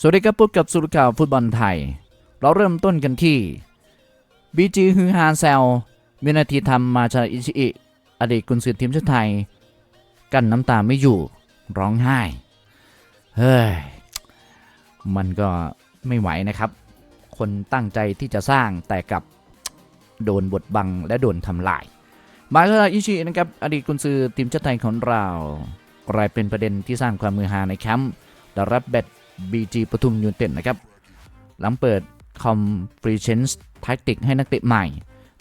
สวัสดีครับพบกับสุรข่าวฟุตบอลไทย เราเริ่มต้นกันที่บีจีฮือฮาแซลวินาทีทำมาชาอิชิอิอดีตกุนซือทีมชาติไทย กันน้ำตาไม่อยู่ร้องไห้ เฮ้ย มันก็ไม่ไหวนะครับ คนตั้งใจที่จะสร้างแต่กับโดนบดบังและโดนทำลาย มาชาอิชินะครับอดีตกุนซือทีมชาติไทยของเรากลายเป็นประเด็นที่สร้างความมือฮาในแคมป์ดารับเบด BG ปทุมยูนเต็ดนะครับ หลังเปิดคอมฟรีเชนส์แท็กติกให้นักเตะใหม่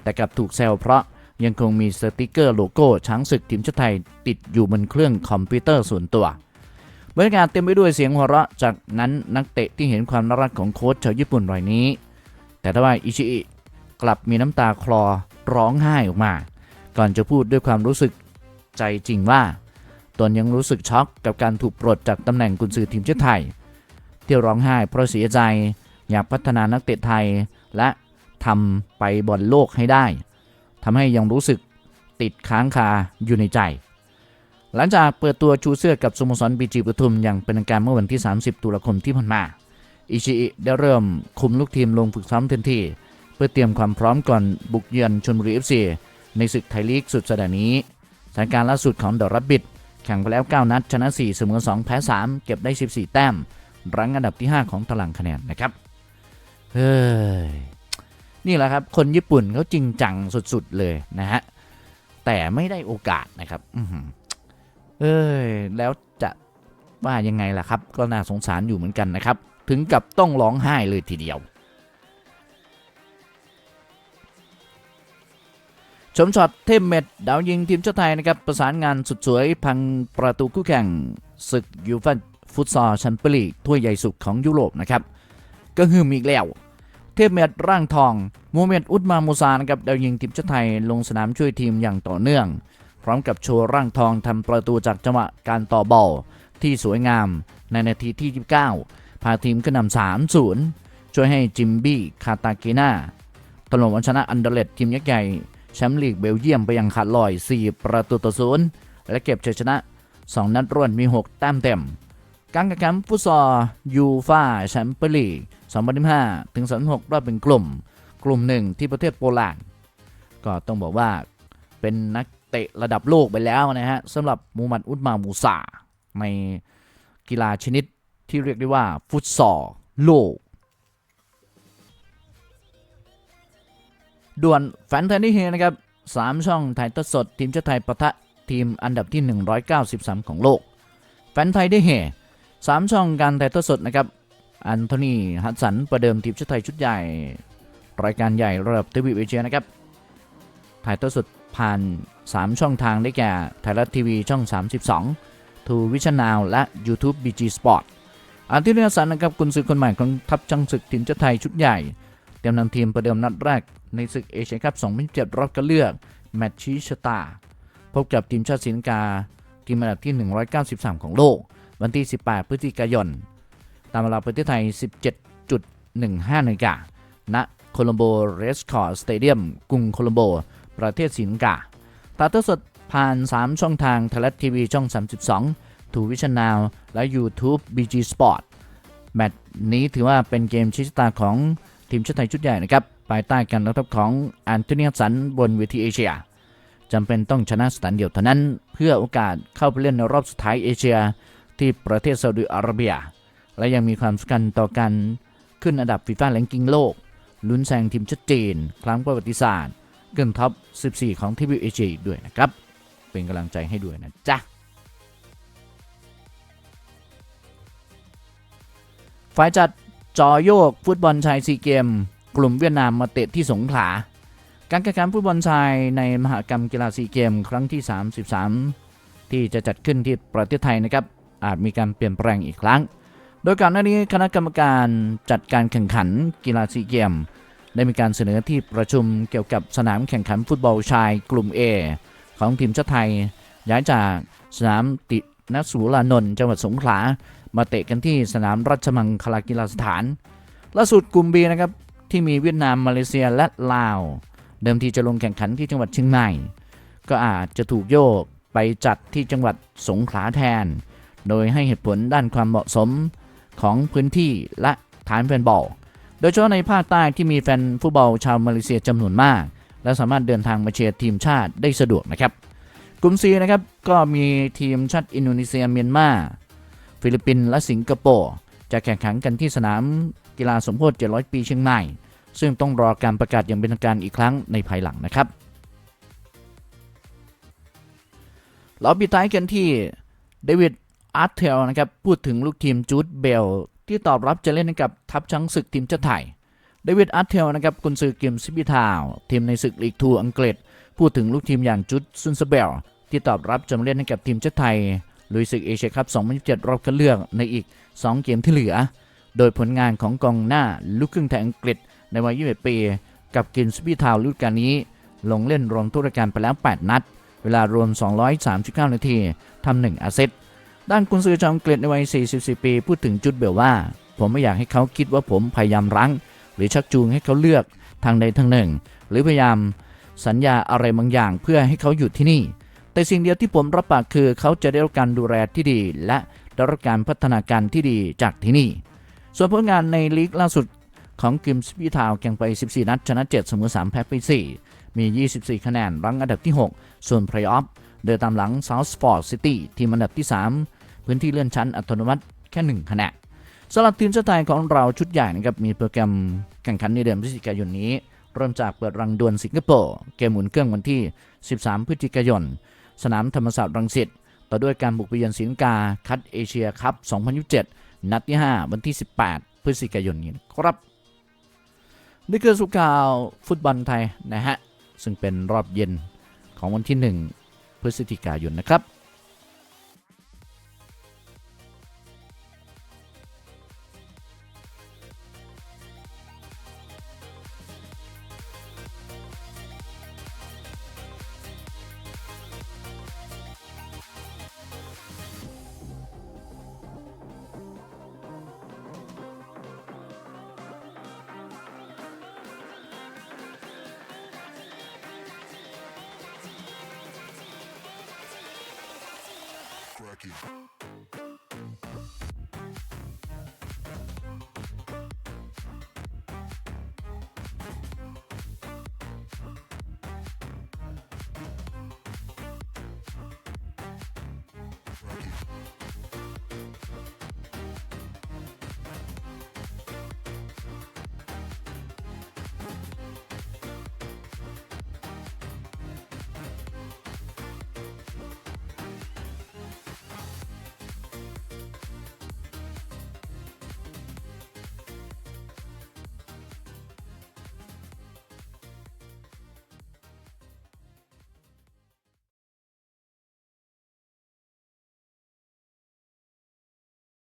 แต่กลับถูกแซวเพราะยังคงมีสติกเกอร์โลโก้ ช้างศึกทีมชาติไทยติดอยู่บนเครื่องคอมพิวเตอร์ส่วนตัวบรรยากาศเต็มไปด้วยเสียงหัวเราะ จากนั้นนักเตะที่เห็นความน่ารักของโค้ชชาวญี่ปุ่นรายนี้ แต่ทว่าอิชิอิกลับมีน้ำตาคลอร้องไห้ออกมา ก่อนจะพูดด้วยความรู้สึกใจจริงว่า ตนยังรู้สึกช็อกกับการถูกปลดจากตำแหน่งกุนซือทีมชาติไทย ที่ร้องไห้เพราะเสียใจ อยากพัฒนานักเตะไทย และทำไปบอลโลกให้ได้ทำให้ยังรู้สึกติดค้างคาอยู่ในใจ หลังจากเปิดตัวชูเสื้อกับสโมสรบีจีปทุมอย่างเป็นทางการเมื่อวันที่ 30 ตุลาคมที่ผ่านมา อิชิอิได้เริ่มคุมลูกทีมลงฝึกซ้อมทันทีเพื่อเตรียมความพร้อมก่อนบุกเยือนชลบุรีเอฟซีในศึกไทยลีกสุดสัปดาห์นี้สถานการณ์ล่าสุดของเดอะรับบิดแข่งไปแล้ว 9 นัด ชนะ 4 เสมอ 2 แพ้ 3 เก็บได้ 14 แต้ม รั้งอันดับที่ 5 ของตารางคะแนนนะครับ เฮ้ย นี่แหละครับ คนญี่ปุ่นเขาจริงจังสุดๆเลยนะฮะ แต่ไม่ได้โอกาสนะครับเอ้ย แล้วจะว่ายังไงล่ะครับ ก็น่าสงสารอยู่เหมือนกันนะครับ ถึงกับต้องร้องไห้เลยทีเดียว ชมช็อตเทมเม็ดดาวยิงทีมชาติไทยนะครับ ประสานงานสุดสวยพังประตูคู่แข่งศึกยูฟ่า ฟุตซอลแชมเปี้ยนลีกถ้วยใหญ่สุดของยุโรปนะครับก็คือมีอีกแล้ว เทพเม็ดร่างทองโมเมดอุตมามูซานะครับดาวยิงทีมชาติไทยลงสนามช่วยทีมอย่างต่อเนื่อง พร้อมกับโชว์ร่างทองทำประตูจากจังหวะการต่อบอลที่สวยงามในนาทีที่ 29 พาทีมขึ้นนำ3-0 ช่วยให้จิมบี้คาตาเกนาถล่มเอาชนะอันเดเลตทีมยักษ์ใหญ่แชมป์ลีกเบลเยียมไปยังขาดลอย 4 ประตูต่อศูนย์และเก็บชัยชนะ 2 นัดรวดมี 6 แต้มเต็ม การแข่งขันฟุตซอลยูฟาแชมเปี้ยนลีก2025ถึง2026รอบเป็นกลุ่ม กลุ่มหนึ่งที่ประเทศโปแลนด์ก็ต้องบอกว่าเป็นนักเตะระดับโลกไปแล้วนะฮะสำหรับมูมัดอุตมามูซาในกีฬาชนิดที่เรียกได้ว่าฟุตซอลโลกด่วนแฟนไทยนี่เฮนะครับ3ช่องถ่ายทอดสด ทีมชาติไทยปะทะทีมอันดับที่ 193 ของโลก แฟนไทยได้เฮ 3 ช่องการถ่ายทอดสดนะครับอันโทนีฮัตสันประเดิมทีมชาติไทยชุดใหญ่ รายการใหญ่ระดับทวีปเอเชียนะครับถ่ายทอดสดผ่าน 3 ช่องทางได้แก่ไทยรัฐทีวีช่อง 32 ทูวิชนาวและ YouTube BG Sport อันที่เรียสันนะครับกุนซือคนใหม่ของทัพจังศึกทีมชาติไทยชุดใหญ่ เตรียมนำทีมประเดิมนัดแรกในศึกเอเชียคัพ2027รอบคัดเลือก แมตช์ชี้ชะตา พบกับทีมชาติศรีลังกาทีมอันดับที่ 193 ของโลก วันที่ 18 พฤศจิกายน ตามเวลาประเทศไทย 17.15นาฬิกาณโคลัมโบเรสคอร์สเตเดียมกรุงโคลัมโบ ประเทศศรีลังกาถ่ายทอดสดผ่าน 3 ช่องทางไทยรัฐทีวีช่อง 32ทูวิชั่นนาว และ YouTube BG Sport แมตช์นี้ถือว่าเป็นเกมชี้ชะตาของทีมชาติไทยชุดใหญ่นะครับภายใต้การรับทัพของแอนโทนีฮัสสันบนเวทีเอเชียจำเป็นต้องชนะสแตนเดียวเท่านั้น เพื่อโอกาสเข้าไปเล่นในรอบสุดท้ายเอเชีย ที่ประเทศซาอุดิอาระเบีย และยังมีความสำคัญต่อการขึ้นอันดับฟีฟ่าแรงกิ้งโลก ลุ้นแซงทีมชาติจีน ครั้งประวัติศาสตร์เกินท็อป 14 ของทีวีเอเชียด้วยนะครับ เป็นกำลังใจให้ด้วยนะจ๊ะฝ่ายจัดจอโยกฟุตบอลชายซีเกม กลุ่มเวียดนามมาเตะที่สงขลา การแข่งขันฟุตบอลชายในมหกรรมกีฬาซีเกม ครั้งที่ 33 ที่จะจัดขึ้นที่ประเทศไทยนะครับ อาจมีการเปลี่ยนแปลงอีกครั้ง โดยก่อนหน้านี้คณะกรรมการจัดการแข่งขันกีฬาซีเกม ได้มีการเสนอที่ประชุมเกี่ยวกับสนามแข่งขันฟุตบอลชายกลุ่ม A ของทีมชาติไทย ย้ายจากสนามตินสุรานนท์จังหวัดสงขลา มาเตะกันที่สนามราชมังคลากีฬาสถาน ล่าสุดกลุ่ม B นะครับที่มีเวียดนามมาเลเซียและลาว เดิมทีจะลงแข่งขันที่จังหวัดเชียงใหม่ก็อาจจะถูกโยกไปจัดที่จังหวัดสงขลาแทน โดยให้เหตุผลด้านความเหมาะสมของพื้นที่และฐานแฟนบอล โดยเฉพาะในภาคใต้ที่มีแฟนฟุตบอลชาวมาเลเซียจำนวนมาก และสามารถเดินทางมาเชียร์ทีมชาติได้สะดวกนะครับ กลุ่ม C นะครับก็มีทีมชาติอินโดนีเซียเมียนมา ฟิลิปปินส์และสิงคโปร์จะแข่งขันกันที่สนามกีฬาสมโพธิ700 ปีเชียงใหม่ซึ่งต้องรอการประกาศอย่างเป็นทางการอีกครั้งในภายหลังนะครับ เราปิดท้ายกันที่เดวิด อาร์เทลนะครับพูดถึงลูกทีมจูดเบลที่ตอบรับจะเล่นกับทัพช้างศึกทีมชาติไทยเดวิดอาร์เทลนะครับกุนซือเกมซิบิทาวทีมในศึกลีกทูอังกฤษ พูดถึงลูกทีมอย่างจุดซุนสเบลที่ตอบรับจะมาเล่นให้กับทีมชาติไทยลุยศึกเอเชียคัพ 2027 รอบคัดเลือกในอีก 2 เกมที่เหลือ โดยผลงานของกองหน้าลูกครึ่งไทยอังกฤษในวัย 21 ปี กับกินสปีทาวฤดูกาลนี้ ลงเล่นรวมทุกรายการไปแล้ว 8 นัด เวลารวม 239 นาทีทำหนึ่งอาเซต ด้านกุนซือชาวอังกฤษในวัย 44 ปี พูดถึงจุดเบลว่า ผมไม่อยากให้เขาคิดว่าผมพยายามรั้ง หรือชักจูงให้เขาเลือกทางใดทางหนึ่ง หรือพยายามสัญญาอะไรบางอย่างเพื่อให้เขาอยู่ที่นี่ แต่สิ่งเดียวที่ผมรับปากคือเขาจะได้รับการดูแลที่ดี และได้รับการพัฒนาการที่ดีจากที่นี่ ส่วนผลงานในลีกล่าสุดของกิมสปีทาวแข่งไป 14 นัด ชนะ 7 เสมอ 3 แพ้ไป 4 มี 24 คะแนน รั้งอันดับที่ 6 ส่วนเพลย์ออฟ เดินตามหลัง South Sport City ทีมอันดับที่ 3 พื้นที่เลื่อนชั้นอัตโนมัติแค่ 1 คะแนนสำหรับทีมชาติไทยของเราชุดใหญ่นะครับมีโปรแกรมแข่งขันในเดือนพฤศจิกายนนี้ เริ่มจากเปิดรังดวลสิงคโปร์เกมหมุนเครื่องวันที่ 13 พฤศจิกายน สนามธรรมศาสตร์รังสิตต่อด้วยการบุกไปเยือนศรีลังกาคัดเอเชียคัพ 2027 นัดที่ 5 วันที่ 18 พฤศจิกายนนี้ครับนี่คือสุขข่าวฟุตบอลไทยนะฮะซึ่งเป็นรอบเย็นของวันที่ 1 พฤศจิกายนนะครับ キー。